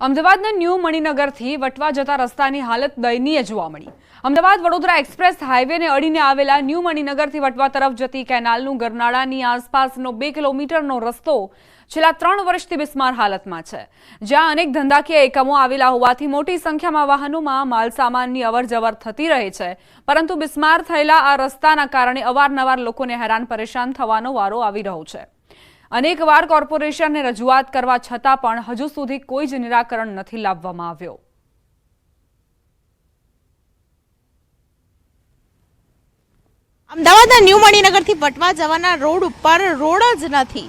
અમદાવાદના ન્યૂ મણિનગરથી વટવા જતા રસ્તાની હાલત દયનીય જોવા મળી. અમદાવાદ વડોદરા એક્સપ્રેસ હાઈવેને અડીને આવેલા ન્યૂ મણિનગરથી વટવા તરફ જતી કેનાલનું ગરનાળાની આસપાસનો બે કિલોમીટરનો રસ્તો છેલ્લા ત્રણ વર્ષથી બિસ્માર હાલતમાં છે. જ્યાં અનેક ધંધાકીય એકમો આવેલા હોવાથી મોટી સંખ્યામાં વાહનોમાં માલસામાનની અવરજવર થતી રહે છે. પરંતુ બિસ્માર થયેલા આ રસ્તાના કારણે અવારનવાર લોકોને હેરાન પરેશાન થવાનો વારો આવી રહ્યો છે. અનેકવાર કોર્પોરેશનને રજૂઆત કરવા છતાં પણ હજુ સુધી કોઈ જ નિરાકરણ નથી લાવવામાં આવ્યો. અમદાવાદના ન્યૂ મણિનગરથી વટવા જવાના રોડ ઉપર રોડ જ નથી.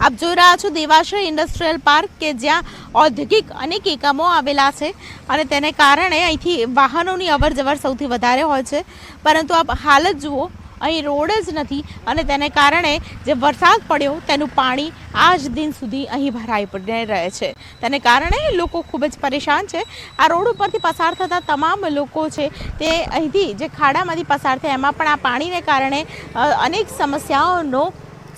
આપ જોઈ રહ્યા છો દેવાશ્રય ઇન્ડસ્ટ્રીયલ પાર્ક કે જ્યાં ઔદ્યોગિક અનેક એકમો આવેલા છે અને તેને કારણે અહીંથી વાહનોની અવર જવર સૌથી વધારે હોય છે. પરંતુ આપ હાલત જુઓ અહીં રોડ જ નથી અને તેને કારણે જે વરસાદ પડ્યો તેનું પાણી આજ દિન સુધી અહીં ભરાઈ પડીને રહે છે. તેને કારણે લોકો ખૂબ જ પરેશાન છે. આ રોડ ઉપરથી પસાર થતા તમામ લોકો છે તે અહીંથી જે ખાડામાંથી પસાર થાય એમાં પણ આ પાણીને કારણે અનેક સમસ્યાઓનો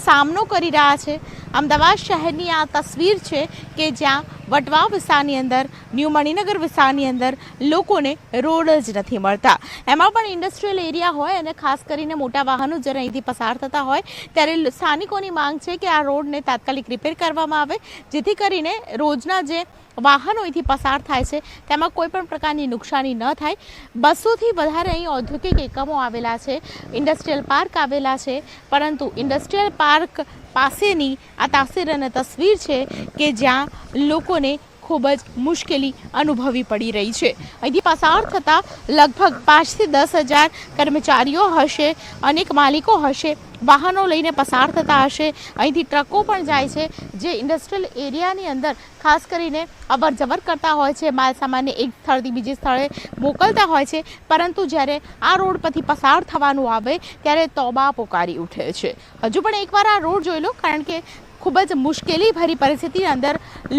સામનો કરી રહ્યા છે. અમદાવાદ શહેરની આ તસવીર છે કે જ્યાં વટવા વિસ્તારની અંદર, ન્યૂ મણિનગર વિસ્તારની અંદર લોકોને રોડ જ નથી મળતા. એમાં પણ ઇન્ડસ્ટ્રીયલ એરિયા હોય અને ખાસ કરીને મોટા વાહનો જ્યારે અહીંથી પસાર થતા હોય, ત્યારે સ્થાનિકોની માંગ છે કે આ રોડને તાત્કાલિક રિપેર કરવામાં આવે, જેથી કરીને રોજના જે વાહનો અહીંથી પસાર થાય છે, તેમાં કોઈ પણ પ્રકારની નુકસાની ન થાય. બસોથી વધારે અહીં ઔદ્યોગિક એકમો આવેલા છે ઇન્ડસ્ટ્રીયલ પાર્ક આવેલા છે, પરંતુ ઇન્ડસ્ટ્રીયલ પાર્ક પાસેની આ તાસીર અને તસવીર છે કે જ્યાં લોકોને ખૂબ જ મુશ્કેલી અનુભવી પડી રહી છે. અહીંથી પસાર થતાં લગભગ પાંચથી દસ હજાર કર્મચારીઓ હશે, અનેક માલિકો હશે, વાહનો લઈને પસાર થતા હશે. અહીંથી ટ્રકો પણ જાય છે, જે ઇન્ડસ્ટ્રીયલ એરિયાની અંદર ખાસ કરીને અવર જવર કરતા હોય છે, માલ સામાનને એક સ્થળથી બીજે સ્થળે મોકલતા હોય છે. પરંતુ જ્યારે આ રોડ પરથી પસાર થવાનું આવે, ત્યારે તોબા પોકારી ઉઠે છે. હજુ પણ એકવાર આ રોડ જોઈ લો, કારણ કે ખૂબ જ મુશ્કેલી ભરી પરિસ્થિતિની અંદર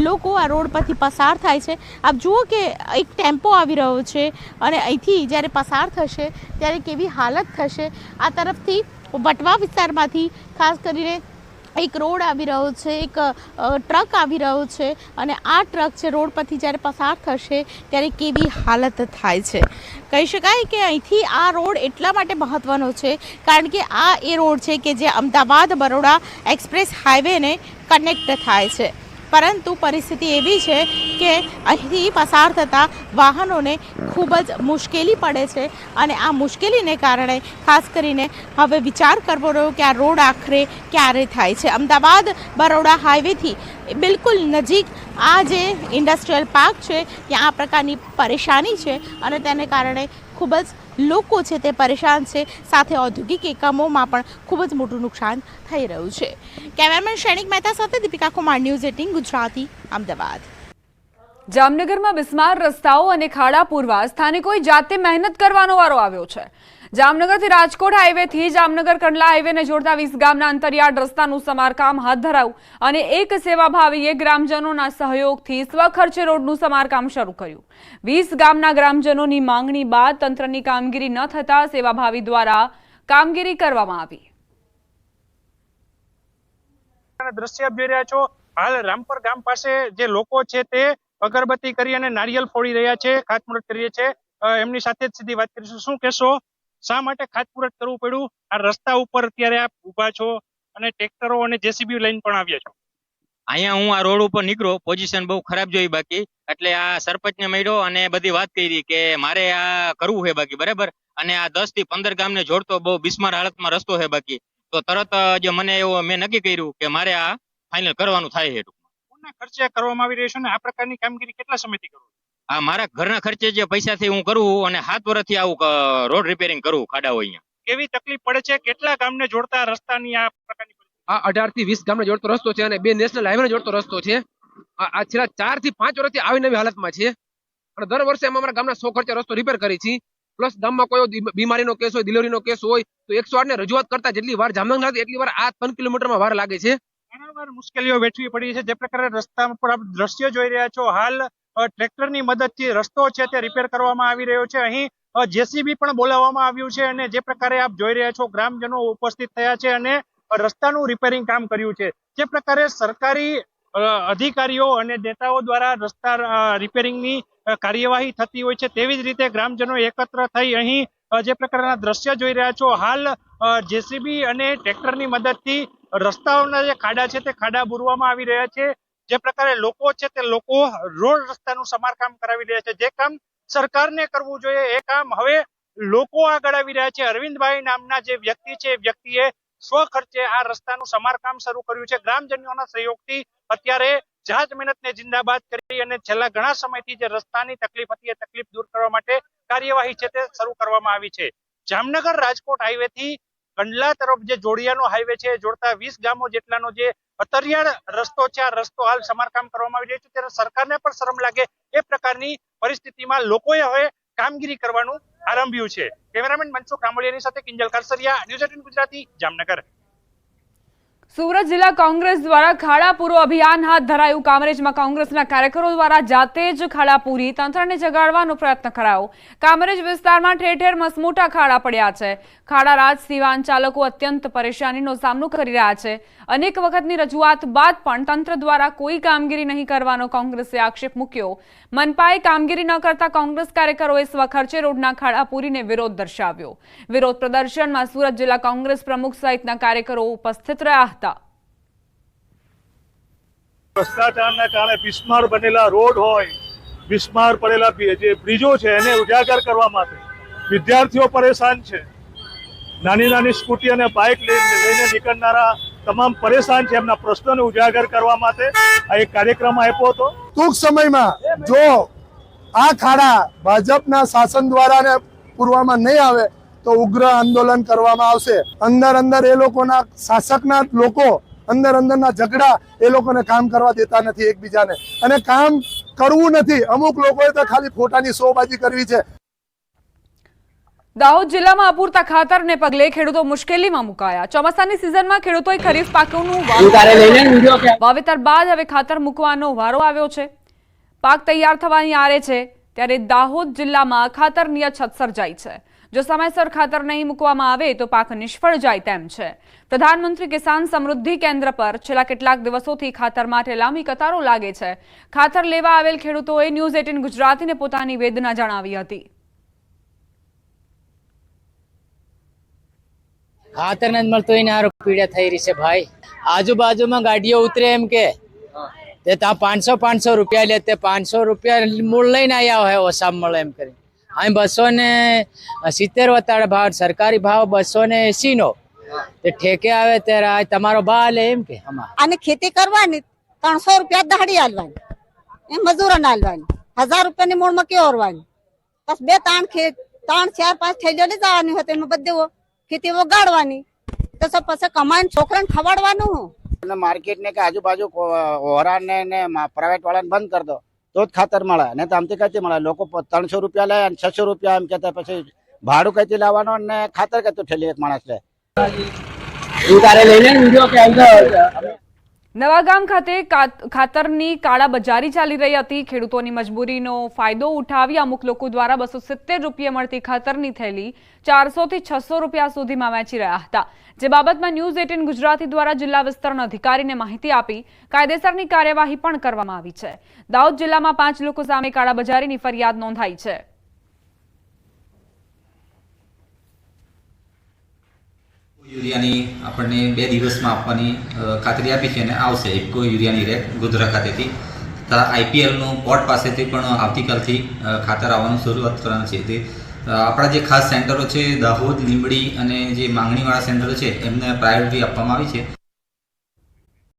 લોકો આ રોડ પરથી પસાર થાય છે. આપ જુઓ કે એક ટેમ્પો આવી રહ્યો છે અને અહીંથી જ્યારે પસાર થશે ત્યારે કેવી હાલત થશે. આ તરફથી વટવા વિસ્તારમાંથી ખાસ કરીને એક રોડ આવી રહ્યો છે, એક ટ્રક આવી રહ્યો છે અને આ ટ્રક છે, રોડ પરથી જ્યારે પસાર થશે ત્યારે કેવી હાલત થાય છે. કહી શકાય કે અહીંથી આ રોડ એટલા માટે મહત્ત્વનો છે કારણ કે આ એ રોડ છે કે જે અમદાવાદ બરોડા એક્સપ્રેસ હાઈવેને કનેક્ટ થાય છે. પરંતુ પરિસ્થિતિ એવી છે કે અહીંથી પસાર થતા વાહનોને ખૂબ જ મુશ્કેલી પડે છે અને આ મુશ્કેલીને કારણે ખાસ કરીને હવે વિચાર કરવો રહ્યો કે આ રોડ આખરે ક્યારે થાય છે. અમદાવાદ બરોડા હાઈવેથી બિલકુલ નજીક આ જે ઇન્ડસ્ટ્રીયલ પાર્ક છે, ત્યાં આ પ્રકારની પરેશાની છે અને તેને કારણે ખૂબ જ લોકો છે તે પરેશાન છે. સાથે ઔદ્યોગિક એકમોમાં પણ ખૂબ જ મોટું નુકસાન થઈ રહ્યું છે. કેમેરામેન શૈનિક મહેતા સાથે દીપિકા કુમાર, ન્યૂઝ એટીન, ગુજરાતી, અમદાવાદ. જામનગરમાં બિસ્માર રસ્તાઓ અને ખાડા પૂરવા સ્થાનિકોએ જાતે મહેનત કરવાનો વારો આવ્યો છે. જામનગરથી રાજકોટ હાઈવેથી જામનગર કંડલા હાઈવેને જોડતા વીસ ગામના અંતરિયાળ રસ્તાનું સમારકામ હાથ ધરાયું અને એક સેવાભાવીએ ગ્રામજનોના સહયોગથી સ્વખર્ચે રોડનું સમારકામ શરૂ કર્યું. વીસ ગામના ગ્રામજનોની માંગણી બાદ તંત્રની કામગીરી ન થતા સેવાભાવી દ્વારા કામગીરી કરવામાં આવી. હાલ રામપર ગામ પાસે જે લોકો છે તે અગરબત્તી કરી અને નારિયેલ ફોડી રહ્યા છે, ખાતમુહૂર્ત કરીએ છે. એમની સાથે જ સીધી વાત કરીશું. શું કહેશો? શા માટે ખાતમુહૂર્ત કરવું પડ્યું? આ રસ્તા ઉપર અત્યારે આપ ઊભા છો અને ટ્રેક્ટરો અને જેસીબી લઈને પણ આવ્યા છો. અહીંયા હું આ રોડ ઉપર નીકળો પોઝિશન બહુ ખરાબ જોઈ બાકી. એટલે આ સરપંચને મળ્યો અને બધી વાત કરી કે મારે આ કરવું છે બાકી બરાબર? અને આ દસથી પંદર ગામને જોડતો બહુ બિસ્માર હાલતમાં રસ્તો છે બાકી. તો તરત જે મને એવો મેં નક્કી કર્યું કે મારે આ ફાઇનલ કરવાનું થાય છે કોના ખર્ચે કરવામાં આવી રહ્યો છે ને આ પ્રકારની કામગીરી કેટલા સમયથી કરો? આ મારા ઘરના ખર્ચે જે પૈસાથી હું કરું અને સાત વર્ષથી આવું રોડ રિપેરિંગ કરું ખાડા હોય અહીંયા. કેવી તકલીફ પડે છે? કેટલા ગામને જોડતા રસ્તાની આ પ્રકારની આ અઢારથી વીસ ગામને જોડતો રસ્તો છે અને બે નેશનલ હાઈવે જોડતો રસ્તો છે. આ છેલ્લા ચારથી પાંચ વર્ષથી આવી નવી હાલતમાં છે. અને દર વર્ષે અમે અમારા ગામના સો ખર્ચે રસ્તો રિપેર કરી છીએ. પ્લસ ગામમાં કોઈ બીમારીનો કેસ હોય ડિલિવરીનો કેસ હોય તો એકસો આઠ ને રજૂઆત કરતા જેટલી વાર જામનગર લાગે એટલી વાર આ ત્રણ કિલોમીટરમાં વાર લાગે છે. વારંવાર મુશ્કેલીઓ વેઠવી પડી છે. જે પ્રકારે રસ્તા પર આપ દ્રશ્ય જોઈ રહ્યા છો. હાલ ટ્રેક્ટરની મદદથી રસ્તો છે તે રિપેર કરવામાં આવી રહ્યો છે. અહીં જેસીબી પણ બોલાવવામાં આવ્યું છે અને જે પ્રકારે આપ જોઈ રહ્યા છો, ગ્રામજનો ઉપસ્થિત થયા છે અને રસ્તાનું રિપેરિંગ કામ કર્યું છે. જે પ્રકારે સરકારી અધિકારીઓ અને નેતાઓ દ્વારા રસ્તા રિપેરિંગની કાર્યવાહી થતી હોય છે તેવી જ રીતે ગ્રામજનો એકત્ર થઈ અહીં જે પ્રકારના દ્રશ્ય જોઈ રહ્યા છો. હાલ જેસીબી અને ટ્રેક્ટરની મદદથી રસ્તાઓના જે ખાડા છે તે ખાડા બુરવામાં આવી રહ્યા છે. જે પ્રકારે લોકો છે તે લોકો રોડ રસ્તાનું સમારકામ કરાવી રહ્યા છે. જે કામ સરકારને કરવું જોઈએ એ કામ હવે લોકો આગળ આવી રહ્યા છે. અરવિંદભાઈ નામના જે વ્યક્તિ છે એ વ્યક્તિએ સ્વ ખર્ચે આ રસ્તાનું સમારકામ શરૂ કર્યું છે. ગ્રામજનોના સહયોગથી અત્યારે જાત મહેનતને જિંદાબાદ કરી અને છેલ્લા ઘણા સમયથી જે રસ્તાની તકલીફ હતી એ તકલીફ દૂર કરવા માટે કાર્યવાહી છે તે શરૂ કરવામાં આવી છે. જામનગર રાજકોટ હાઈવે થી કંડલા તરફ જે જોડિયાનો હાઈવે છે જોડતા વીસ ગામો જેટલાનો જે અતરિયાળ રસ્તો છે, આ રસ્તો હાલ સમારકામ કરવામાં આવી રહ્યું છે. ત્યારે સરકારને પણ શરમ લાગે એ પ્રકારની પરિસ્થિતિમાં લોકોએ હવે કામગીરી કરવાનું આરંભ્યું છે. કેમેરામેન મનસુખ રામોલિયાની સાથે કિંજલ કરસરિયા, ન્યૂઝ એટીન ગુજરાતી, જામનગર. સુરત જિલ્લા કોંગ્રેસ દ્વારા ખાડા પૂરો અભિયાન હાથ ધરાયું. કામરેજમાં કોંગ્રેસના કાર્યકરો દ્વારા જાતે જ ખાડા પૂરી તંત્રને જગાડવાનો પ્રયત્ન કરાયો. કામરેજ વિસ્તારમાં ઠેર ઠેર મસમોટા ખાડા પડ્યા છે. ખાડા રાજ સિવાન ચાલકો અત્યંત પરેશાનીનો સામનો કરી રહ્યા છે. અનેક વખતની રજૂઆત બાદ પણ તંત્ર દ્વારા કોઈ કામગીરી નહીં કરવાનો કોંગ્રેસે આક્ષેપ મૂક્યો. મનપાએ કામગીરી ન કરતા કોંગ્રેસ કાર્યકરોએ સ્વખર્ચે રોડના ખાડા પૂરીને વિરોધ દર્શાવ્યો. વિરોધ પ્રદર્શનમાં સુરત જિલ્લા કોંગ્રેસ પ્રમુખ સહિતના કાર્યકરો ઉપસ્થિત રહ્યા ભ્રષ્ટાચારના કારણે બિસ્માર બનેલા રોડ હોય, બિસ્માર પડેલા જે બ્રિજો છે એને ઉજાગર કરવા માટે વિદ્યાર્થીઓ પરેશાન છે. નાની નાની સ્કૂટી અને બાઇક લઈને નીકળનારા તમામ પરેશાન છે. એમના પ્રશ્નોને ઉજાગર કરવા માટે આ એક કાર્યક્રમ આપ્યો હતો. ટૂંક સમયમાં જો આ ખાડા ભાજપના શાસન દ્વારા ને પૂરવામાં નહીં આવે, તો ઉગ્ર આંદોલન કરવામાં આવશે. અંદર અંદર એ લોકોના શાસકના લોકો અંદર અંદરના ઝઘડા એ લોકોને કામ કરવા દેતા નથી એકબીજાને. અને કામ કરવું નથી. અમુક લોકોએ તો ખાલી ફોટાની શોબાજી કરવી છે. દાહોદ જિલ્લામાં અપૂરતા ખાતરને પગલે ખેડૂતો મુશ્કેલીમાં મુકાયા. ચોમાસાની સિઝનમાં ખેડૂતોએ ખરીફ પાકોનું વાવેતર બાદ હવે ખાતર મૂકવાનો વારો આવ્યો છે. પાક તૈયાર થવાની આરે છે. ત્યારે દાહોદ જિલ્લામાં ખાતરની અછત સર્જાઈ છે. જો સમયસર ખાતર નહીં મૂકવામાં આવે તો પાક નિષ્ફળ જાય તેમ છે. પ્રધાનમંત્રી કિસાન સમૃદ્ધિ કેન્દ્ર પર છેલ્લા કેટલાક દિવસોથી ખાતર માટે લાંબી કતારો લાગે છે. ખાતર લેવા આવેલ ખેડૂતોએ ન્યૂઝ એટીન ગુજરાતીને પોતાની વેદના જણાવી હતી. ખાતર નથી મળતું એને હારું પીડા થઈ રહી છે ભાઈ. આજુબાજુમાં ગાડીઓ ઉતરે એમ કે. તે ત્યાં પાંચસો પાંચસો રૂપિયા લે, તે પાંચસો રૂપિયા મૂળ લઈને આવ્યા હોય ઓછા મળે એમ કરી અહીં બસો ને સિત્તેર વતાડે ભાવ સરકારી ભાવ બસો ને એસી નો તે ઠેકે આવે ત્યારે તમારો ભાવ લે એમ કે અને ખેતી કરવાની ત્રણસો રૂપિયા દાડી હાલવાની એ મજૂરોને હાલવાની હજાર રૂપિયાની મૂળમાં કેવો ઓરવાની બસ બે ત્રણ ખેત ત્રણ ચાર પાંચ થેલીઓ લઈ જવાની હોય એમાં બધે ખેતી વગાડવાની. તો પછી કમાઈને છોકરાને ખવાડવાનું હું? અને માર્કેટ ને કે આજુબાજુ હોરા ને ને પ્રાઇવેટ વાળાને બંધ કરી દો. તો જ ખાતર મળે. ને તો આમથી કઈથી મળે? લોકો ત્રણસો રૂપિયા લે અને છસો રૂપિયા એમ કહેતા પછી ભાડું કઈથી લાવવાનું અને ખાતર કહેતું ઠેલી એક માણસ લે. નવાગામ ખાતે ખાતરની કાળાબજારી ચાલી રહી હતી. ખેડૂતોની મજબૂરીનો ફાયદો ઉઠાવી અમુક લોકો દ્વારા બસો સિત્તેર રૂપિયા મળતી ખાતરની થેલી ચારસો થી છસો રૂપિયા સુધીમાં વેચી રહ્યા હતા. જે બાબતમાં ન્યૂઝ એટીન ગુજરાતી દ્વારા જિલ્લા વિસ્તરણ અધિકારીને માહિતી આપી કાયદેસરની કાર્યવાહી પણ કરવામાં આવી છે. દાહોદ જિલ્લામાં પાંચ લોકો સામે કાળાબજારીની ફરિયાદ નોંધાઈ છે. યુરિયાની આપણને બે દિવસમાં આપવાની ખાતરી આપી છે અને આવશે. ઇફકો યુરિયાની રેક ગોધરા ખાતેથી. તથા આઈપીએલનું પોર્ટ પાસેથી પણ આવતીકાલથી ખાતર આવવાનું શરૂઆત કરવાનું છે. તે આપણા જે ખાસ સેન્ટરો છે, દાહોદ, લીંબડી અને જે માંગણીવાળા સેન્ટરો છે, એમને પ્રાયોરિટી આપવામાં આવી છે.